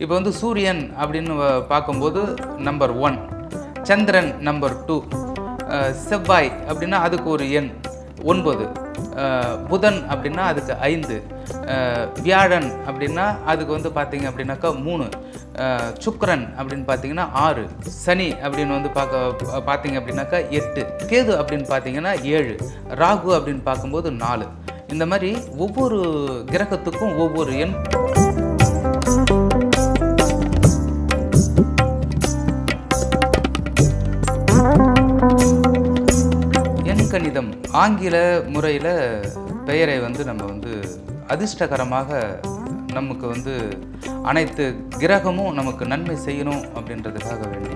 இப்போ வந்து சூரியன் அப்படின்னு வ- பார்க்கும்போது நம்பர் ஒன் சந்திரன் நம்பர் டூ செவ்வாய் அப்படின்னா அதுக்கு ஒரு எண் ஒன்பது. புதன் அப்படின்னா அதுக்கு ஐந்து. வியாழன் அப்படின்னா அதுக்கு வந்து பார்த்திங்க அப்படின்னாக்கா மூணு. சுக்கரன் அப்படின்னு பார்த்தீங்கன்னா ஆறு. சனி அப்படின்னு வந்து பார்க்க பார்த்தீங்க அப்படின்னாக்கா எட்டு. கேது அப்படின்னு பார்த்தீங்கன்னா ஏழு. ராகு அப்படின்னு பார்க்கும்போது நாலு. இந்த மாதிரி ஒவ்வொரு கிரகத்துக்கும் ஒவ்வொரு எண் எண் கணிதம். ஆங்கில முறையில் பெயரை வந்து நம்ம வந்து அதிர்ஷ்டகரமாக நமக்கு வந்து அனைத்து கிரகமும் நமக்கு நன்மை செய்யணும் அப்படின்றதுக்காக வேண்டி.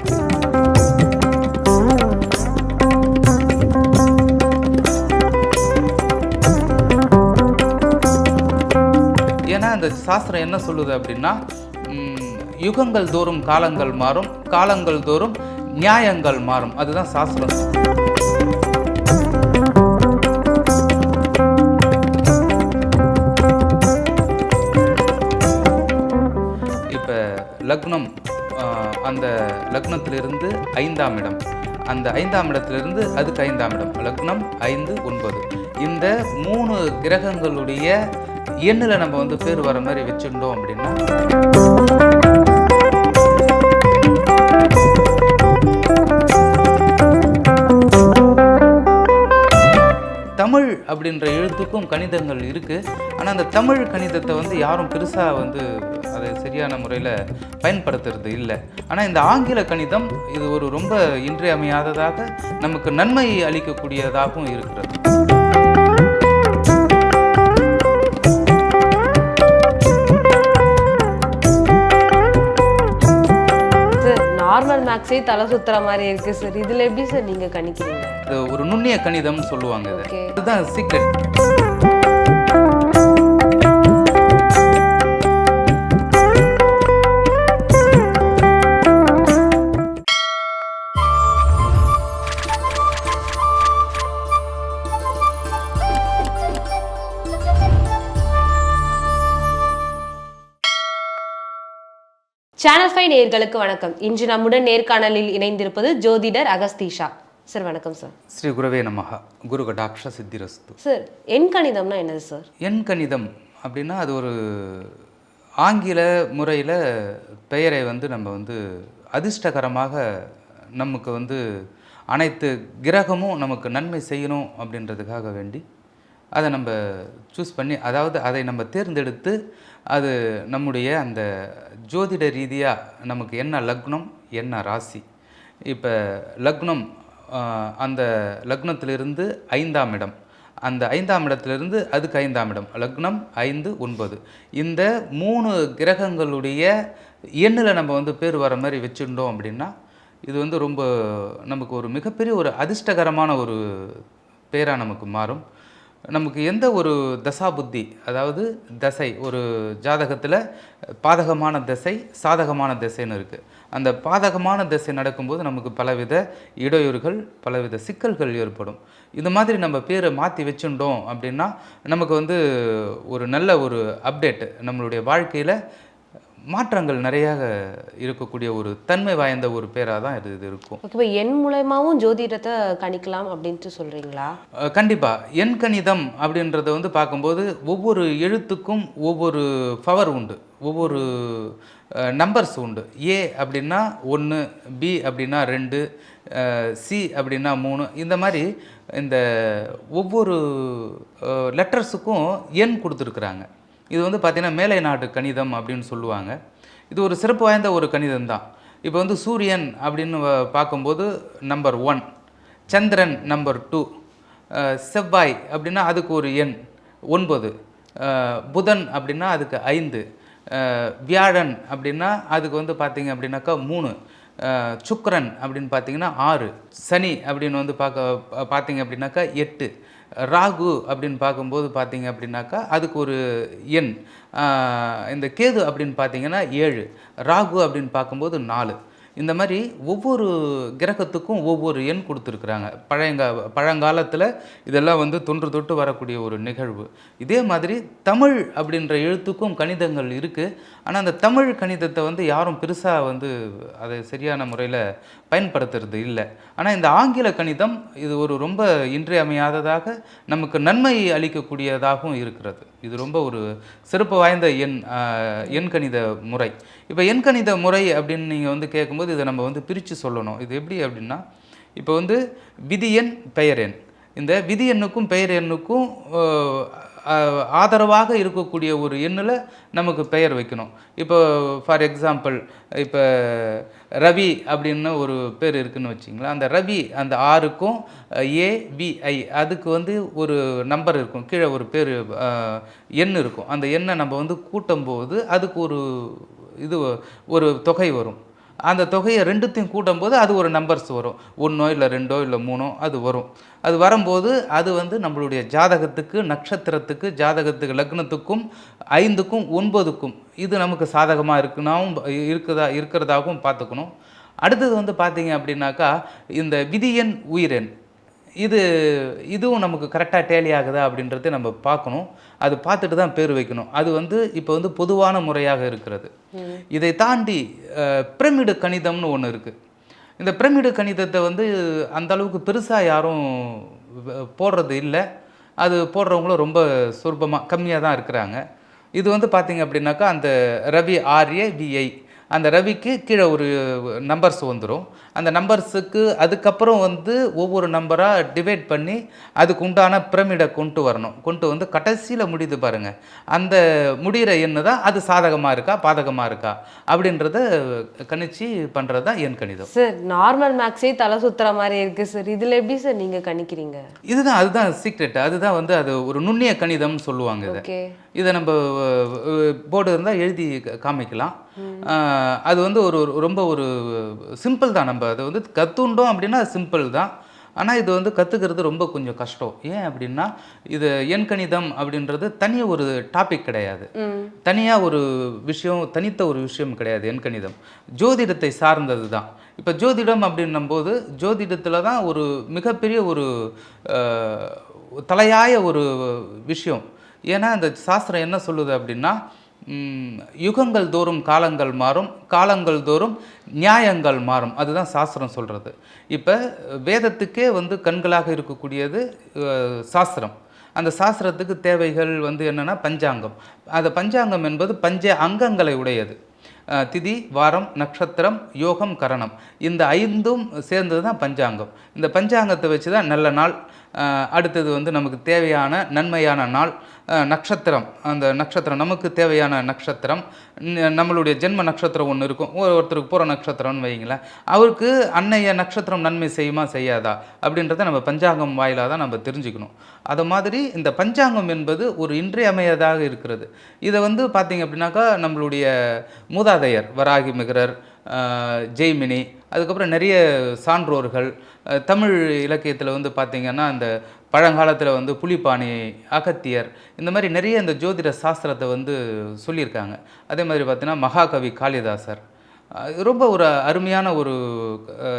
ஏன்னா அந்த சாஸ்திரம் என்ன சொல்லுது அப்படின்னா யுகங்கள் தோறும் காலங்கள் மாறும் காலங்கள் தோறும் நியாயங்கள் மாறும். அதுதான் சாஸ்திரம். லக்னம் அந்த லக்னத்திலிருந்து ஐந்தாம் இடம். அந்த ஐந்தாம் இடத்திலிருந்து அதுக்கு ஐந்தாம் இடம். லக்னம் ஐந்து ஒன்பது. இந்த மூணு கிரகங்களுடைய எண்ணில் நம்ம வந்து பேர் வர மாதிரி வச்சுருந்தோம் அப்படின்னா தமிழ் அப்படின்ற எழுத்துக்கும் கணிதங்கள் இருக்குது ஆனால் அந்த தமிழ் கணிதத்தை வந்து யாரும் பெருசாக வந்து சரியான முறையில் பயன்படுத்துறது இல்லை. ஆனால் இந்த ஆங்கில கணிதம் இது ஒரு ரொம்ப இன்றியமையாததாக நமக்கு நன்மை அளிக்கக்கூடியதாகவும் இருக்கிறது. நார்மல் மேக்ஸே தலை சுத்துற மாதிரி இருக்கு சார் இதுல எப்படி சார் நீங்க கணிக்கிறீங்க? ஒரு நுண்ணிய கணிதம் சொல்லுவாங்க இதுதான் சீக்ரெட் சேனல் ஃபைவ் நேயர்களுக்கு வணக்கம். இன்று நம்முடன் நேர்காணலில் இணைந்திருப்பது ஜோதிடர் அகஸ்தீஷா. சார் வணக்கம் சார் ஸ்ரீ குருவே நமஹ. குரு கடாட்ச சித்திரஸ்து. சார் எண் கணிதம்னா என்னது சார் எண் கணிதம் அப்படின்னா அது ஒரு ஆங்கில முறையில் பெயரை வந்து நம்ம வந்து அதிர்ஷ்டகரமாக நமக்கு வந்து அனைத்து கிரகமும் நமக்கு நன்மை செய்யணும் அப்படின்றதுக்காக வேண்டி அதை நம்ம சூஸ் பண்ணி அதாவது அதை நம்ம தேர்ந்தெடுத்து அது நம்முடைய அந்த ஜோதிட ரீதியாக நமக்கு என்ன லக்னம் என்ன ராசி. இப்போ லக்னம் அந்த லக்னத்திலிருந்து ஐந்தாம் இடம். அந்த ஐந்தாம் இடத்திலிருந்து அதுக்கு ஐந்தாம் இடம். லக்னம் ஐந்து ஒன்பது. இந்த மூணு கிரகங்களுடைய எண்ணில் நம்ம வந்து பேர் வர மாதிரி வச்சுருந்தோம் அப்படின்னா இது வந்து ரொம்ப நமக்கு ஒரு மிகப்பெரிய ஒரு அதிர்ஷ்டகரமான ஒரு பேராக நமக்கு மாறும். நமக்கு எந்த ஒரு தசா புத்தி அதாவது தசை ஒரு ஜாதகத்தில் பாதகமான திசை சாதகமான திசைன்னு இருக்குது அந்த பாதகமான திசை நடக்கும்போது நமக்கு பலவித இடையூறுகள் பலவித சிக்கல்கள் ஏற்படும். இந்த மாதிரி நம்ம பேரை மாற்றி வச்சுட்டோம் அப்படின்னா நமக்கு வந்து ஒரு நல்ல ஒரு அப்டேட் நம்மளுடைய வாழ்க்கையில் மாற்றங்கள் நிறைய இருக்கக்கூடிய ஒரு தன்மை வாய்ந்த ஒரு பேராக தான் இது இது இருக்கும். இப்போ எண் மூலயமாவும் ஜோதிடத்தை கணிக்கலாம் அப்படின்ட்டு சொல்றீங்களா? அஹ் கண்டிப்பா. எண் கணிதம் அப்படின்றத வந்து பார்க்கும்போது ஒவ்வொரு எழுத்துக்கும் ஒவ்வொரு பவர் உண்டு. ஒவ்வொரு நம்பர்ஸ் உண்டு. ஏ அப்படின்னா ஒன்று பி அப்படின்னா ரெண்டு சி அப்படின்னா மூணு. இந்த மாதிரி இந்த ஒவ்வொரு லெட்டர்ஸுக்கும் எண் கொடுத்துருக்குறாங்க. இது வந்து பார்த்திங்கன்னா மேலை நாட்டு கணிதம் அப்படின்னு சொல்லுவாங்க. இது ஒரு சிறப்பு வாய்ந்த ஒரு கணிதம் தான். இப்போ வந்து சூரியன் அப்படின்னு வ- பார்க்கும்போது நம்பர் ஒன் சந்திரன் நம்பர் டூ செவ்வாய் அப்படின்னா அதுக்கு ஒரு எண் ஒன்பது. புதன் அப்படின்னா அதுக்கு ஐந்து. வியாழன் அப்படின்னா அதுக்கு வந்து பார்த்திங்க அப்படின்னாக்கா மூணு. சுக்கரன் அப்படின்னு பார்த்தீங்கன்னா ஆறு. சனி அப்படின்னு வந்து பார்க்க பார்த்தீங்க அப்படின்னாக்கா எட்டு. ராகு அப்படின்னு பார்க்கும்போது பார்த்தீங்க அப்படின்னாக்கா அதுக்கு ஒரு எண். இந்த கேது அப்படின்னு பார்த்தீங்கன்னா ஏழு. ராகு அப்படின்னு பார்க்கும்போது நாலு. இந்த மாதிரி ஒவ்வொரு கிரகத்துக்கும் ஒவ்வொரு எண் கொடுத்துருக்குறாங்க. பழையங்கா பழங்காலத்தில் இதெல்லாம் வந்து தொன்று தொட்டு வரக்கூடிய ஒரு நிகழ்வு. இதே மாதிரி தமிழ் அப்படின்ற எழுத்துக்கும் கணிதங்கள் இருக்குது ஆனால் அந்த தமிழ் கணிதத்தை வந்து யாரும் பெருசாக வந்து அதை சரியான முறையில் பயன்படுத்துறது இல்லை. ஆனால் இந்த ஆங்கில கணிதம் இது ஒரு ரொம்ப இன்றியமையாததாக நமக்கு நன்மை அளிக்கக்கூடியதாகவும் இருக்கிறது. இது ரொம்ப ஒரு சிறப்பு வாய்ந்த எண் எண்கணித முறை. இப்போ எண்கணித முறை அப்படின்னு நீங்கள் வந்து கேட்கும்போது இதை நம்ம வந்து பிரித்து சொல்லணும். இது எப்படி அப்படின்னா இப்போ வந்து விதி எண் பெயர் எண். இந்த விதி எண்ணுக்கும் பெயர் எண்ணுக்கும் ஆதரவாக இருக்கக்கூடிய ஒரு எண்ணில் நமக்கு பெயர் வைக்கணும். இப்போ ஃபார் எக்ஸாம்பிள் இப்போ ரவி அப்படின்னு ஒரு பேர் இருக்குன்னு வச்சிங்களேன். அந்த ரவி அந்த ஆறுக்கும் ஏவிஐ அதுக்கு வந்து ஒரு நம்பர் இருக்கும். கீழே ஒரு பேர் எண் இருக்கும். அந்த எண்ணை நம்ம வந்து கூட்டும்போது அதுக்கு ஒரு இது ஒரு தொகை வரும். அந்த தொகையை ரெண்டுத்தையும் கூட்டும்போது அது ஒரு நம்பர்ஸ் வரும். ஒன்றோ இல்லை ரெண்டோ இல்லை மூணோ அது வரும். அது வரும்போது அது வந்து நம்மளுடைய ஜாதகத்துக்கு நட்சத்திரத்துக்கு ஜாதகத்துக்கு லக்னத்துக்கும் ஐந்துக்கும் ஒன்பதுக்கும் இது நமக்கு சாதகமாக இருக்குனாவும் இருக்குதா இருக்கிறதாகவும் பார்த்துக்கணும். அடுத்தது வந்து பார்த்தீங்க அப்படின்னாக்கா இந்த விதியன் உயிரெண் இது இதுவும் நமக்கு கரெக்டாக டேலி ஆகுதா அப்படின்றத நம்ம பார்க்கணும். அது பார்த்துட்டு தான் பேர் வைக்கணும். அது வந்து இப்போ வந்து பொதுவான முறையாக இருக்கிறது. இதை தாண்டி பிரமிடு கணிதம்னு ஒன்று இருக்குது இந்த பிரமிடு கணிதத்தை வந்து அந்த அளவுக்கு பெருசாக யாரும் போடுறது இல்லை. அது போடுறவங்களும் ரொம்ப சொற்பமாக கம்மியாக தான் இருக்கிறாங்க. இது வந்து பார்த்தீங்க அப்படின்னாக்கா அந்த ரவி ஆர்ஏ விஐ அந்த ரவிக்கு கீழே ஒரு நம்பர்ஸ் வந்துடும் அந்த நம்பர்ஸுக்கு அதுக்கப்புறம் வந்து ஒவ்வொரு நம்பராக டிவைட் பண்ணி அதுக்கு உண்டான பிரமிடை கொண்டு வரணும். கொண்டு வந்து கடைசியில் முடியுது பாருங்க. அந்த முடிகிற எண்ணு தான் அது சாதகமாக இருக்கா பாதகமாக இருக்கா? அப்படின்றத கணிச்சு பண்ணுறது தான் எண் கணிதம். சார் நார்மல் மேக்ஸே தலை சுத்துற மாதிரி இருக்கு சார் இதுல எப்படி சார் நீங்க கணிக்கிறீங்க? இதுதான் அதுதான் சீக்ரெட் அதுதான் வந்து அது ஒரு நுண்ணிய கணிதம்னு சொல்லுவாங்க இதை. இதை நம்ம போர்டு இருந்தால் எழுதி காமிக்கலாம். அது வந்து ஒரு ஒரு- ரொம்ப ஒரு சிம்பிள் தான் நம்ம. அதை வந்து கற்றுண்டோம் அப்படின்னா சிம்பிள் தான். ஆனால் இது வந்து கற்றுக்கிறது ரொம்ப கொஞ்சம் கஷ்டம். ஏன் அப்படின்னா இது எண்கணிதம் அப்படின்றது தனி ஒரு டாபிக் கிடையாது. தனியாக ஒரு விஷயம் தனித்த ஒரு விஷயம் கிடையாது எண்கணிதம். ஜோதிடத்தை சார்ந்தது தான். இப்போ ஜோதிடம் அப்படின்னும்போது ஜோதிடத்தில் தான் ஒரு மிகப்பெரிய ஒரு தலையாய ஒரு விஷயம். ஏன்னா அந்த சாஸ்திரம் என்ன சொல்லுது அப்படின்னா யுகங்கள் தோறும் காலங்கள் மாறும் காலங்கள் தோறும் நியாயங்கள் மாறும். அதுதான் சாஸ்திரம் சொல்கிறது இப்போ வேதத்துக்கே வந்து கண்களாக இருக்கக்கூடியது சாஸ்திரம். அந்த சாஸ்திரத்துக்கு தேவைகள் வந்து என்னென்னா பஞ்சாங்கம். அந்த பஞ்சாங்கம் என்பது பஞ்ச அங்கங்களை உடையது. திதி வாரம் நட்சத்திரம் யோகம் கரணம். இந்த ஐந்தும் சேர்ந்தது தான் பஞ்சாங்கம். இந்த பஞ்சாங்கத்தை வச்சு தான் நல்ல நாள் அடுத்தது வந்து நமக்கு தேவையான நன்மையான நாள் நட்சத்திரம். அந்த நட்சத்திரம் நமக்கு தேவையான நட்சத்திரம். நம்மளுடைய ஜென்ம நட்சத்திரம் ஒன்று இருக்கும். ஒரு- ஒருத்தருக்கு போகிற நட்சத்திரம்னு வைங்களேன் அவருக்கு அன்னைய நட்சத்திரம் நன்மை செய்யுமா செய்யாதா? அப்படின்றத நம்ம பஞ்சாங்கம் வாயிலாக தான் நம்ம தெரிஞ்சுக்கணும். அது மாதிரி இந்த பஞ்சாங்கம் என்பது ஒரு இன்றியமையதாக இருக்கிறது. இதை வந்து பார்த்திங்க அப்படின்னாக்கா நம்மளுடைய மூதாதையர் வராகி மிகரர் ஜெய்மினி அதுக்கப்புறம் நிறைய சான்றோர்கள் தமிழ் இலக்கியத்தில் வந்து பார்த்திங்கன்னா அந்த பழங்காலத்தில் வந்து புலிப்பாணி அகத்தியர் இந்த மாதிரி நிறைய இந்த ஜோதிட சாஸ்திரத்தை வந்து சொல்லியிருக்காங்க. அதே மாதிரி பார்த்தீங்கன்னா மகாகவி காளிதாசர். ரொம்ப ஒரு அருமையான ஒரு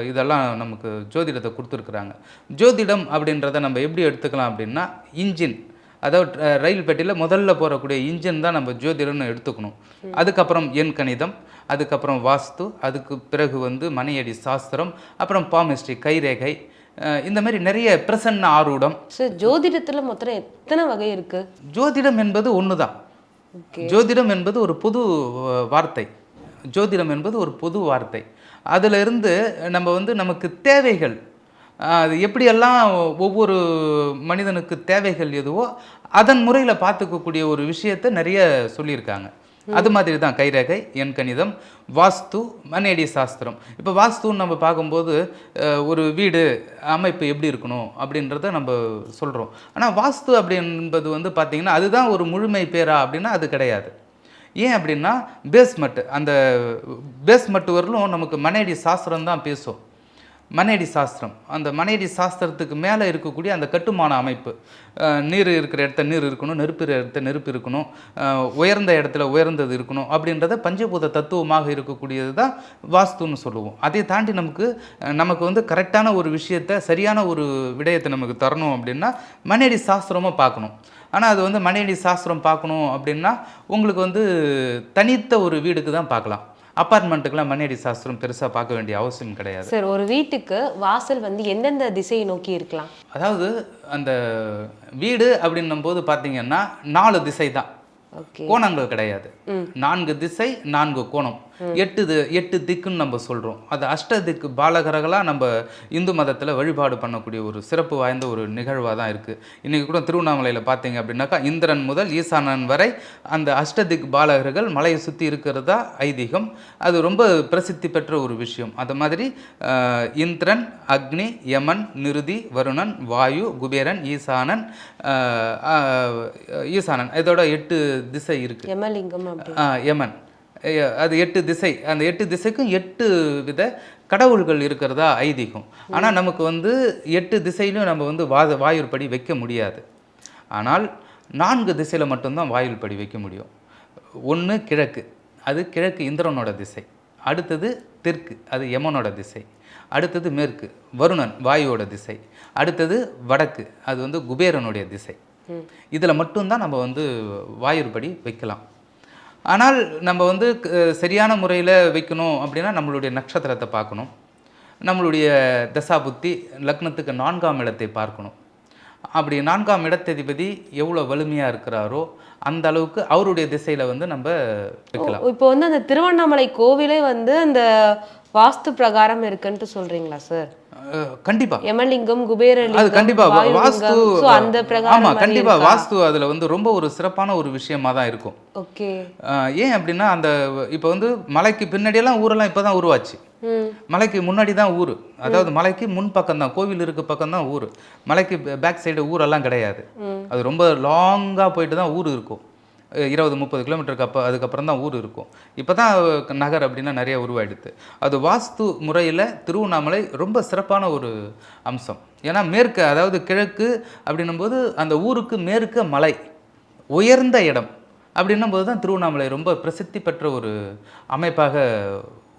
இதெல்லாம் நமக்கு ஜோதிடத்தை கொடுத்துருக்குறாங்க. ஜோதிடம் அப்படின்றத நம்ம எப்படி எடுத்துக்கலாம் அப்படின்னா இன்ஜின். அதாவது ரயில் பெட்டியில் முதல்ல போகக்கூடிய இன்ஜின் தான் நம்ம ஜோதிடம்னு எடுத்துக்கணும். அதுக்கப்புறம் எண் கணிதம் அதுக்கப்புறம் வாஸ்து அதுக்கு பிறகு வந்து மனையடி சாஸ்திரம் அப்புறம் பாமிஸ்ட்ரி கைரேகை இந்த மாதிரி நிறைய பிரசன்ன ஆரூடம். சார் ஜோதிடத்துல மொத்தம் எத்தனை வகை இருக்கு? ஜோதிடம் என்பது ஒன்று தான் ஜோதிடம் என்பது ஒரு பொது வார்த்தை. ஜோதிடம் என்பது ஒரு பொது வார்த்தை. அதில் இருந்து நம்ம வந்து நமக்கு தேவைகள் அது எப்படியெல்லாம் ஒவ்வொரு மனிதனுக்கு தேவைகள் எதுவோ அதன் முறையில் பார்த்துக்கக்கூடிய ஒரு விஷயத்தை நிறைய சொல்லியிருக்காங்க. அது மாதிரி தான் கைரேகை எண் கணிதம் வாஸ்து மனேடி சாஸ்திரம். இப்போ வாஸ்துன்னு நம்ம பார்க்கும்போது ஒரு வீடு அமைப்பு எப்படி இருக்கணும் அப்படின்றத நம்ம சொல்கிறோம் ஆனால் வாஸ்து அப்படி என்பது வந்து பார்த்திங்கன்னா அதுதான் ஒரு முழுமை பேரா அப்படின்னா அது கிடையாது. ஏன் அப்படின்னா பேஸ்மெண்ட் அந்த பேஸ்மெண்ட் வரலும் நமக்கு மனையடி சாஸ்திரம் தான் பேசும். மனையடி சாஸ்திரம். அந்த மனையடி சாஸ்திரத்துக்கு மேலே இருக்கக்கூடிய அந்த கட்டுமான அமைப்பு. நீர் இருக்கிற இடத்த நீர் இருக்கணும் நெருப்பு இடத்த நெருப்பு இருக்கணும் உயர்ந்த இடத்துல உயர்ந்தது இருக்கணும் அப்படின்றத பஞ்சபூத தத்துவமாக இருக்கக்கூடியது தான் வாஸ்துன்னு சொல்லுவோம். அதை தாண்டி நமக்கு நமக்கு வந்து கரெக்டான ஒரு விஷயத்த சரியான ஒரு விடயத்தை நமக்கு தரணும் அப்படின்னா மனையடி சாஸ்திரமாக பார்க்கணும். ஆனால் அது வந்து மனையடி சாஸ்திரம் பார்க்கணும் அப்படின்னா உங்களுக்கு வந்து தனித்த ஒரு வீடுக்கு தான் பார்க்கலாம். அப்பார்ட்மெண்ட்டுக்கெலாம் மனையடி சாஸ்திரம் பெருசாக பார்க்க வேண்டிய அவசியம் கிடையாது. சார் ஒரு வீட்டுக்கு வாசல் வந்து எந்தெந்த திசையை நோக்கி இருக்கலாம்? அதாவது அந்த வீடு அப்படின்னும் போது பார்த்தீங்கன்னா நாலு திசை தான் கோணங்கள் கிடையாது. நான்கு திசை நான்கு கோணம். எட்டு எட்டு திக்குன்னு நம்ம சொல்கிறோம் அது அஷ்ட திக்கு பாலகர்களாக நம்ம இந்து மதத்தில் வழிபாடு பண்ணக்கூடிய ஒரு சிறப்பு வாய்ந்த ஒரு நிகழ்வாக தான் இருக்குது இன்றைக்கி கூட திருவண்ணாமலையில் பார்த்தீங்க அப்படின்னாக்கா இந்திரன் முதல் ஈசானன் வரை அந்த அஷ்டதிக் பாலகர்கள் மலையை சுற்றி இருக்கிறதா ஐதீகம். அது ரொம்ப பிரசித்தி பெற்ற ஒரு விஷயம். அது மாதிரி இந்திரன் அக்னி யமன் நிருதி வருணன் வாயு குபேரன் ஈசானன் ஈசானன். இதோட எட்டு திசை அப்படி. யமன். அது எட்டு திசை. அந்த எட்டு திசைக்கும் எட்டு வித கடவுள்கள் இருக்கிறதா? ஐதீகம். ஆனால் நமக்கு வந்து எட்டு திசையிலும் நம்ம வந்து வா வாயுர் படி வைக்க முடியாது. ஆனால் நான்கு திசையில் மட்டும்தான் வாயுர் படி வைக்க முடியும். ஒன்று கிழக்கு. அது கிழக்கு இந்திரனோட திசை. அடுத்தது தெற்கு. அது யமனோட திசை. அடுத்தது மேற்கு. வருணன் வாயுவோட திசை. அடுத்தது வடக்கு. அது வந்து குபேரனுடைய திசை. இதில் மட்டும்தான் நம்ம வந்து வாயுர்படி வைக்கலாம். ஆனால் நம்ம வந்து சரியான முறையில் வைக்கணும் அப்படின்னா நம்மளுடைய நட்சத்திரத்தை பார்க்கணும். நம்மளுடைய தசா புத்தி லக்னத்துக்கு நான்காம் இடத்தை பார்க்கணும். அப்படி நான்காம் இடத்ததிபதி எவ்வளோ வலிமையாக இருக்கிறாரோ அந்த அளவுக்கு அவருடைய திசையில் வந்து நம்ம வைக்கலாம். இப்போ வந்து அந்த திருவண்ணாமலை கோவிலே வந்து அந்த வாஸ்து பிரகாரம் இருக்குன்ட்டு சொல்றீங்களா சார்? கண்டிப்பா. யமலிங்கம் குபேரலிங்கம் அது கண்டிப்பா. வாஸ்து அந்த பிரகாரம் ஆமா கண்டிப்பா? வாஸ்து அதுல வந்து ரொம்ப ஒரு சிறப்பான ஒரு விஷயமா தான் இருக்கும். ஓகே. ஏன் அப்படின்னா அந்த இப்போ வந்து மலைக்கு பின்னாடியெல்லாம் ஊரெல்லாம் இப்போ தான் உருவாச்சு. மலைக்கு முன்னாடி தான் ஊர். அதாவது மலைக்கு முன் பக்கம் தான் கோவில் இருக்க பக்கம் தான் ஊர். மலைக்கு பேக் சைடு ஊரெல்லாம் கிடையாது. அது ரொம்ப லாங்காக போயிட்டு தான் ஊர் இருக்கும். இருபது முப்பது கிலோமீட்டருக்கு அப்போ அதுக்கப்புறம் தான் ஊர் இருக்கும். இப்போ தான் நகர் அப்படின்னா நிறைய உருவாயிடுது. அது வாஸ்து முறையில் திருவண்ணாமலை ரொம்ப சிறப்பான ஒரு அம்சம். ஏன்னா மேற்கு அதாவது கிழக்கு அப்படின்னும் போது அந்த ஊருக்கு மேற்கு மலை உயர்ந்த இடம் அப்படின்னும் போது தான் திருவண்ணாமலை ரொம்ப பிரசித்தி பெற்ற ஒரு அமைப்பாக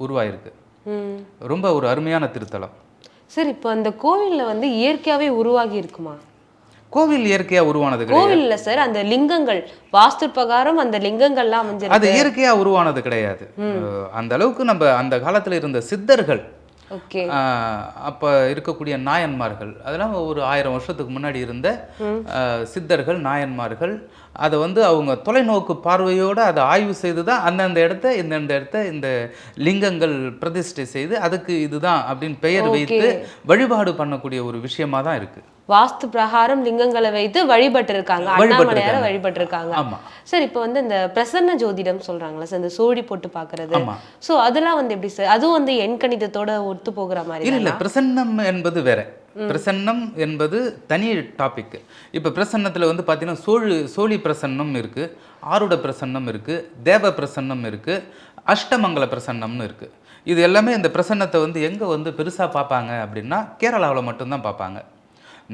உருவாயிருக்கு. ரொம்ப ஒரு அருமையான திருத்தலம். சார் இப்போ அந்த கோவில்ல வந்து இயற்கையாவே உருவாகி இருக்குமா? கோவில் இயற்கையாக உருவானது கோவில் இல்ல சார் அந்த லிங்கங்கள் வாஸ்து பிரகாரம் அந்த லிங்கங்கள்லாம் அமைஞ்சிருக்கு. அது இயற்கையாக உருவானது கிடையாது. அந்த அளவுக்கு நம்ம அந்த காலத்தில் இருந்த சித்தர்கள் ஓகே. அப்போ இருக்கக்கூடிய நாயன்மார்கள் அதெல்லாம் ஒரு ஆயிரம் வருஷத்துக்கு முன்னாடி இருந்த சித்தர்கள் நாயன்மார்கள் அதை வந்து அவங்க தொலைநோக்கு பார்வையோடு அதை ஆய்வு செய்து தான் அந்தந்த இடத்த இந்தந்த இடத்த இந்த லிங்கங்கள் பிரதிஷ்டை செய்து அதுக்கு இதுதான் அப்படின்னு பெயர் வைத்து வழிபாடு பண்ணக்கூடிய ஒரு விஷயமா தான் இருக்கு. வாஸ்து பிரகாரம் லிங்கங்களை வைத்து வழிபட்டு இருக்காங்க அண்ணாமலையார வழிபட்டிருக்காங்க. வழிபட்டு இருக்காங்க சார் இப்போ வந்து இந்த பிரசன்ன ஜோதிடம் சொல்றாங்களா சார் இந்த சோழி போட்டு பாக்குறது சோ அதெல்லாம் வந்து எப்படி சார்? அதுவும் வந்து எண் கணிதத்தோட ஒத்து போகிற மாதிரி இல்ல பிரசன்னம் என்பது வேற. பிரசன்னம் என்பது தனி டாபிக் இப்போ பிரசன்னத்தில் வந்து பார்த்தீங்கன்னா சோழி சோழி பிரசன்னம் இருக்குது ஆருட பிரசன்னம் இருக்குது தேவ பிரசன்னம் இருக்குது அஷ்டமங்கல பிரசன்னம்னு இருக்குது இது எல்லாமே இந்த பிரசன்னத்தை வந்து எங்கே வந்து பெருசாக பார்ப்பாங்க அப்படின்னா கேரளாவில் மட்டும்தான் பார்ப்பாங்க.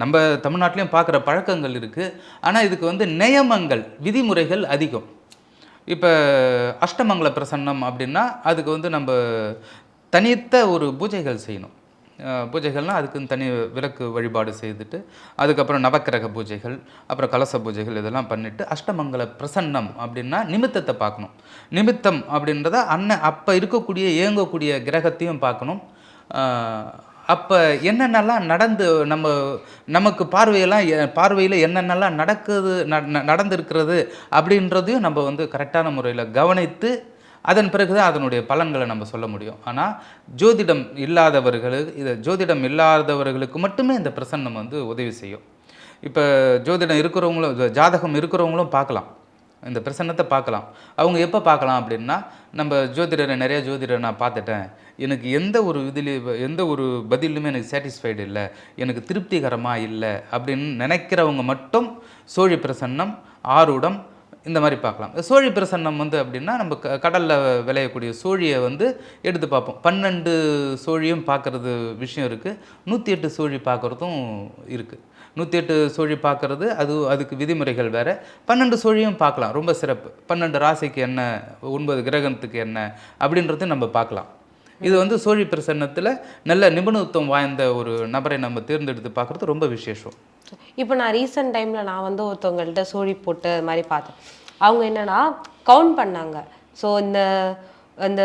நம்ம தமிழ்நாட்டிலையும் பார்க்குற பழக்கங்கள் இருக்குது ஆனால் இதுக்கு வந்து நியமங்கள் விதிமுறைகள் அதிகம். இப்போ அஷ்டமங்கல பிரசன்னம் அப்படின்னா அதுக்கு வந்து நம்ம தனித்த ஒரு பூஜைகள் செய்யணும். பூஜைகள்னால் அதுக்குன்னு தனி விளக்கு வழிபாடு செய்துட்டு அதுக்கப்புறம் நவக்கிரக பூஜைகள் அப்புறம் கலச பூஜைகள் இதெல்லாம் பண்ணிவிட்டு அஷ்டமங்கல பிரசன்னம் அப்படின்னா நிமித்தத்தை பார்க்கணும். நிமித்தம் அப்படின்றத அண்ணன் அப்போ இருக்கக்கூடிய இயங்கக்கூடிய கிரகத்தையும் பார்க்கணும். அப்போ என்னென்னலாம் நடந்து நம்ம நமக்கு பார்வையெல்லாம் எ- பார்வையில் என்னென்னலாம் நடக்குது ந- ந- நடந்திருக்கிறது அப்படின்றதையும் நம்ம வந்து கரெக்டான முறையில் கவனித்து அதன் பிறகு தான் அதனுடைய பலன்களை நம்ம சொல்ல முடியும். ஆனால் ஜோதிடம் இல்லாதவர்களுக்கு இது ஜோதிடம் இல்லாதவர்களுக்கு மட்டுமே இந்த பிரசன்னம் வந்து உதவி செய்யும். இப்போ ஜோதிடம் இருக்கிறவங்களும் ஜாதகம் இருக்கிறவங்களும் பார்க்கலாம். இந்த பிரசன்னத்தை பார்க்கலாம். அவங்க எப்போ பார்க்கலாம் அப்படின்னா நம்ம ஜோதிடரை நிறைய ஜோதிடரை நான் பார்த்துட்டேன். எனக்கு எந்த ஒரு இதுலேயும் எந்த ஒரு பதிலுமே எனக்கு சாட்டிஸ்ஃபைடு இல்லை. எனக்கு திருப்திகரமாக இல்லை அப்படின்னு நினைக்கிறவங்க மட்டும் சோழி பிரசன்னம் ஆரூடம் இந்த மாதிரி பார்க்கலாம். சோழி பிரசன்னம் வந்து அப்படின்னா நம்ம க கடலில் விளையக்கூடிய சோழியை வந்து எடுத்து பார்ப்போம். பன்னெண்டு சோழியும் பார்க்குறது விஷயம் இருக்குது நூற்றி எட்டு சோழி பார்க்குறதும் இருக்குது நூற்றி எட்டு சோழி பார்க்குறது அது அதுக்கு விதிமுறைகள் வேறு. பன்னெண்டு சோழியும் பார்க்கலாம். ரொம்ப சிறப்பு. பன்னெண்டு ராசிக்கு என்ன ஒன்பது கிரகணத்துக்கு என்ன அப்படின்றது நம்ம பார்க்கலாம். இது வந்து சோழி பிரசன்னத்தில் நல்ல நிபுணத்துவம் வாய்ந்த ஒரு நபரை நம்ம தேர்ந்தெடுத்து பார்க்குறது ரொம்ப விசேஷம். இப்போ நான் ரீசெண்ட் டைமில் நான் வந்து ஒருத்தவங்கள்ட்ட சோழி போட்டு அது மாதிரி பார்த்தேன். அவங்க என்னன்னா கவுண்ட் பண்ணாங்க. ஸோ இந்த அந்த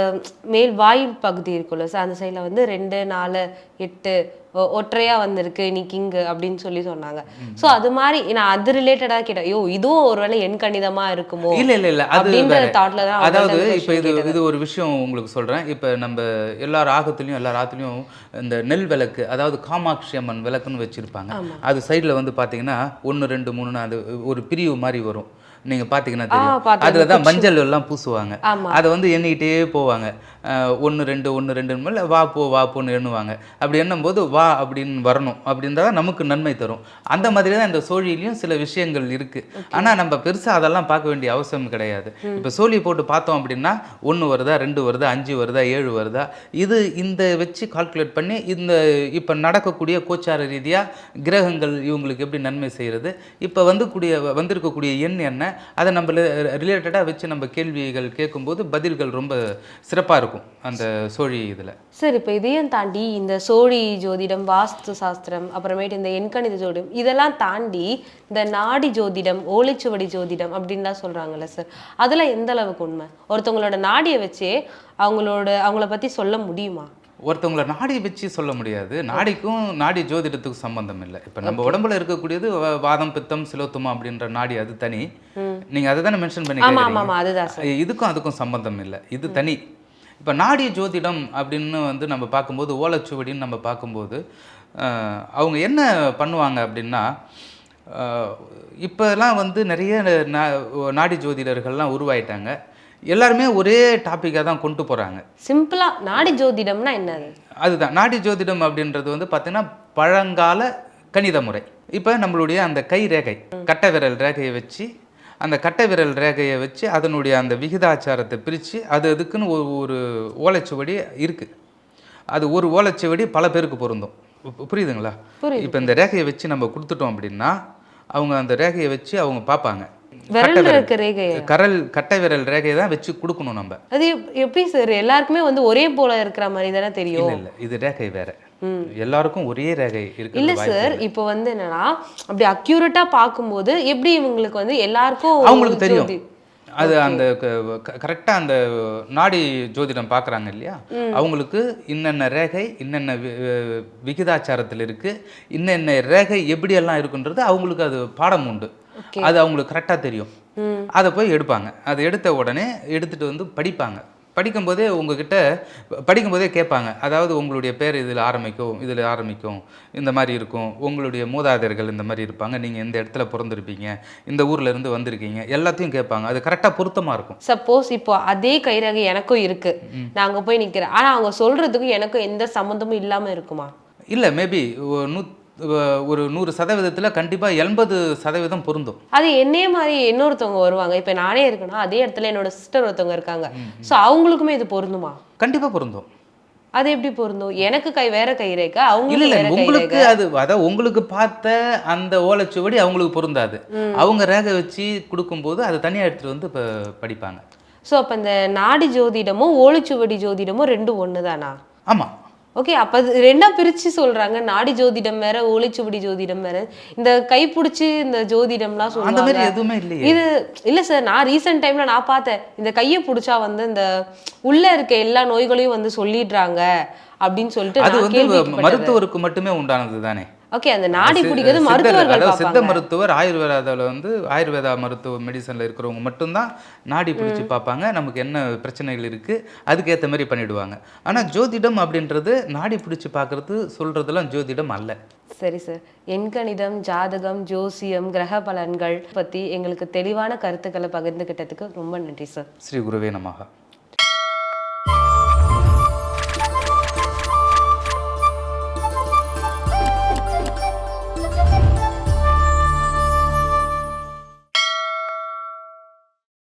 மேல் வாய் பகுதி இருக்குல்ல சார் அந்த சைடில் வந்து ரெண்டு நாலு எட்டு ஒ- ஒற்றையா வந்திருக்கு நீ கிங்கு அப்படின்னு சொல்லி சொன்னாங்க. ஸோ அது மாதிரி நான் அது ரிலேட்டடாக கேட்டேன். ஐயோ இதுவும் ஒருவேளை எண் கணிதமா இருக்குமோ? இல்ல இல்ல இல்ல அப்படின்ற. தாட்ல தான் அதாவது இப்போ இது இது ஒரு விஷயம் உங்களுக்கு சொல்றேன். இப்போ நம்ம எல்லா ராகத்துலயும் எல்லா ராகத்துலயும் இந்த நெல் விளக்கு அதாவது காமாட்சி அம்மன் விளக்குன்னு வச்சிருப்பாங்க. அது சைடுல வந்து பாத்தீங்கன்னா ஒன்று ரெண்டு மூணுன்னு அது ஒரு பிரிவு மாதிரி வரும். நீங்க பாத்தீங்கன்னா தெரியும். அதுல தான் மஞ்சள் எல்லாம் பூசுவாங்க. அதை வந்து எண்ணிக்கிட்டே போவாங்க ஒன்று ரெண்டு ஒன்று ரெண்டு மேலே வா போ வா போன்னு எண்ணுவாங்க. அப்படி எண்ணும்போது வா அப்படின்னு வரணும். அப்படின்றா நமக்கு நன்மை தரும். அந்த மாதிரி தான் இந்த சோழிலையும் சில விஷயங்கள் இருக்கு. ஆனா நம்ம பெருசா அதெல்லாம் பார்க்க வேண்டிய அவசியம் கிடையாது. இப்போ சோழி போட்டு பார்த்தோம் அப்படின்னா ஒன்று வருதா ரெண்டு வருதா அஞ்சு வருதா ஏழு வருதா? இது இந்த வச்சு கால்குலேட் பண்ணி இந்த இப்போ நடக்கக்கூடிய கோச்சார ரீதியா கிரகங்கள் இவங்களுக்கு எப்படி நன்மை செய்கிறது இப்போ வந்து கூடிய வந்திருக்கக்கூடிய எண் என்ன? அதை நம்ம ரிலேட்டடாக வச்சு நம்ம கேள்விகள் கேட்கும்போது பதில்கள் ரொம்ப சிறப்பாக இருக்கும். அந்த சோழி இதில். சார் இப்போ இதையும் தாண்டி இந்த சோழி ஜோதிடம் வாஸ்து சாஸ்திரம் அப்புறமேட்டு இந்த எண்கணித ஜோதிடம் இதெல்லாம் தாண்டி இந்த நாடி ஜோதிடம் ஓலைச்சுவடி ஜோதிடம் அப்படின்லாம் சொல்றாங்கல்ல சார். அதெல்லாம் எந்த அளவுக்கு உண்மை? ஒருத்தவங்களோட நாடியை வச்சே அவங்களோட அவங்கள பத்தி சொல்ல முடியுமா? ஒருத்தவங்கள நாடி வச்சு சொல்ல முடியாது. நாடிக்கும் நாடி ஜோதிடத்துக்கும் சம்பந்தம் இல்லை. இப்போ நம்ம உடம்புல இருக்கக்கூடியது வாதம் பித்தம் சிலோத்துமா அப்படின்ற நாடி அது தனி. நீங்கள் அதை தானே மென்ஷன் பண்ணி இதுக்கும் அதுக்கும் சம்பந்தம் இல்லை. இது தனி. இப்போ நாடி ஜோதிடம் அப்படின்னு வந்து நம்ம பார்க்கும்போது ஓலைச்சுவடின்னு நம்ம பார்க்கும்போது அவங்க என்ன பண்ணுவாங்க அப்படின்னா இப்போலாம் வந்து நிறைய நாடி ஜோதிடர்கள்லாம் உருவாயிட்டாங்க. எல்லாருமே ஒரே டாப்பிக்காக தான் கொண்டு போகிறாங்க சிம்பிளா நாடி ஜோதிடம்னா என்னது? அதுதான். நாடி ஜோதிடம் அப்படின்றது வந்து பார்த்தீங்கன்னா பழங்கால கணித முறை. இப்போ நம்மளுடைய அந்த கை ரேகை கட்டை விரல் ரேகையை வச்சு அந்த கட்டை விரல் ரேகையை வச்சு அதனுடைய அந்த விகிதாச்சாரத்தை பிரித்து அது அதுக்குன்னு ஒரு ஒரு ஓலைச்சுவடி இருக்குது அது ஒரு ஓலைச்சுவடி பல பேருக்கு பொருந்தும். புரியுதுங்களா? புரியுது. இப்போ இந்த ரேகையை வச்சு நம்ம கொடுத்துட்டோம் அப்படின்னா அவங்க அந்த ரேகையை வச்சு அவங்க பார்ப்பாங்க. கரல் கட்டை விரல் ரேகையை தான் வச்சு கொடுக்கணும் நம்ம. அது எப்- எப்படி சார்? எல்லாருக்குமே வந்து ஒரே போல இருக்கிற மாதிரி தானே தெரியும்? இல்லை இது ரேகை வேற. எல்லாருக்கும் ஒரே ரேகை இருக்கு இல்ல சார் இப்போ வந்து என்னன்னா அப்படி அக்யூரேட்டா பார்க்கும்போது எப்படி இவங்களுக்கு வந்து எல்லாருக்கும் அவங்களுக்கு தெரியும். அது அந்த கரெக்டாக அந்த நாடி ஜோதிடம் பார்க்குறாங்க இல்லையா? அவங்களுக்கு இன்னென்ன ரேகை இன்னென்ன விகிதாச்சாரத்தில் இருக்கு இன்னென்ன ரேகை எப்படியெல்லாம் இருக்குன்றது அவங்களுக்கு அது பாடம் உண்டு. அது அவங்களுக்கு கரெக்டாக தெரியும். அதை போய் எடுப்பாங்க. அதை எடுத்த உடனே எடுத்துட்டு வந்து படிப்பாங்க. படிக்கும்போதே உங்ககிட்ட படிக்கும்போதே கேட்பாங்க. அதாவது உங்களுடைய பேர் இதில் ஆரம்பிக்கும் இதில் ஆரம்பிக்கும் இந்த மாதிரி இருக்கும். உங்களுடைய மூதாதையர்கள் இந்த மாதிரி இருப்பாங்க. நீங்கள் இந்த இடத்துல பிறந்திருப்பீங்க? இந்த ஊர்ல இருந்து வந்திருக்கீங்க. எல்லாத்தையும் கேட்பாங்க. அது கரெக்டாக பொருத்தமாக இருக்கும். சப்போஸ் இப்போ அதே கைரகை எனக்கும் இருக்கு. நான் அங்க போய் நிக்கிறேன். ஆனா அவங்க சொல்றதுக்கும் எனக்கும் எந்த சம்மந்தமும் இல்லாம இருக்குமா? இல்லை மேபி நூ ஒரு நூறு சதவீதத்தில் கண்டிப்பாக எண்பது சதவீதம் பொருந்தும். அது என்னைய மாதிரி இன்னொருத்தவங்க வருவாங்க. இப்போ நானே இருக்கேன்னா அதே இடத்துல என்னோட சிஸ்டர் ஒருத்தவங்க இருக்காங்க. ஸோ அவங்களுக்குமே இது பொருந்துமா? கண்டிப்பாக பொருந்தும். அது எப்படி பொருந்தும்? எனக்கு கை வேற கை ரேகை இல்ல அவங்களுக்கு இல்ல உங்களுக்கு அது அதான் உங்களுக்கு பார்த்த அந்த ஓலைச்சுவடி அவங்களுக்கு பொருந்தாது. அவங்க ரேகை வச்சு கொடுக்கும்போது அதை தனியாக எடுத்துட்டு வந்து இப்போ படிப்பாங்க. ஸோ அப்போ இந்த நாடி ஜோதிடமும் ஓலைச்சுவடி ஜோதிடமும் ரெண்டும் ஒன்று தானா ஆமாம் ஓகே அப்ப அது ரெண்டா பிரிச்சு சொல்றாங்க. நாடி ஜோதிடம் வேற ஓலைச்சுவடி ஜோதிடம் வேற. இந்த கை பிடிச்சி இந்த ஜோதிடம்லாம் அந்த மாதிரி சொல்லுவாங்க. எதுவுமே இல்லையே. இது இல்ல சார் நான் ரீசெண்ட் டைம்ல நான் பார்த்தேன். இந்த கையை பிடிச்சா வந்து இந்த உள்ள இருக்க எல்லா நோய்களையும் வந்து சொல்லிடுறாங்க அப்படின்னு சொல்லிட்டு அது நான் வந்து கேள்விப்பட்டது. மருத்துவருக்கு மட்டுமே உண்டானது தானே ஓகே அந்த நாடி பிடிக்கிறது மருத்துவர்கள் சித்த மருத்துவர் ஆயுர்வேதாவில் வந்து ஆயுர்வேதா மருத்துவ மெடிசனில் இருக்கிறவங்க மட்டும்தான் நாடி பிடிச்சி பார்ப்பாங்க. நமக்கு என்ன பிரச்சனைகள் இருக்குது அதுக்கேற்ற மாதிரி பண்ணிடுவாங்க. ஆனால் ஜோதிடம் அப்படின்றது நாடி பிடிச்சி பார்க்கறது சொல்கிறதெல்லாம் ஜோதிடம் அல்ல. சரி சார் எண்கணிதம் ஜாதகம் ஜோசியம் கிரக பலன்கள் பத்தி எங்களுக்கு தெளிவான கருத்துக்களை பகிர்ந்துகிட்டதுக்கு ரொம்ப நன்றி சார் ஸ்ரீ குருவே நமகா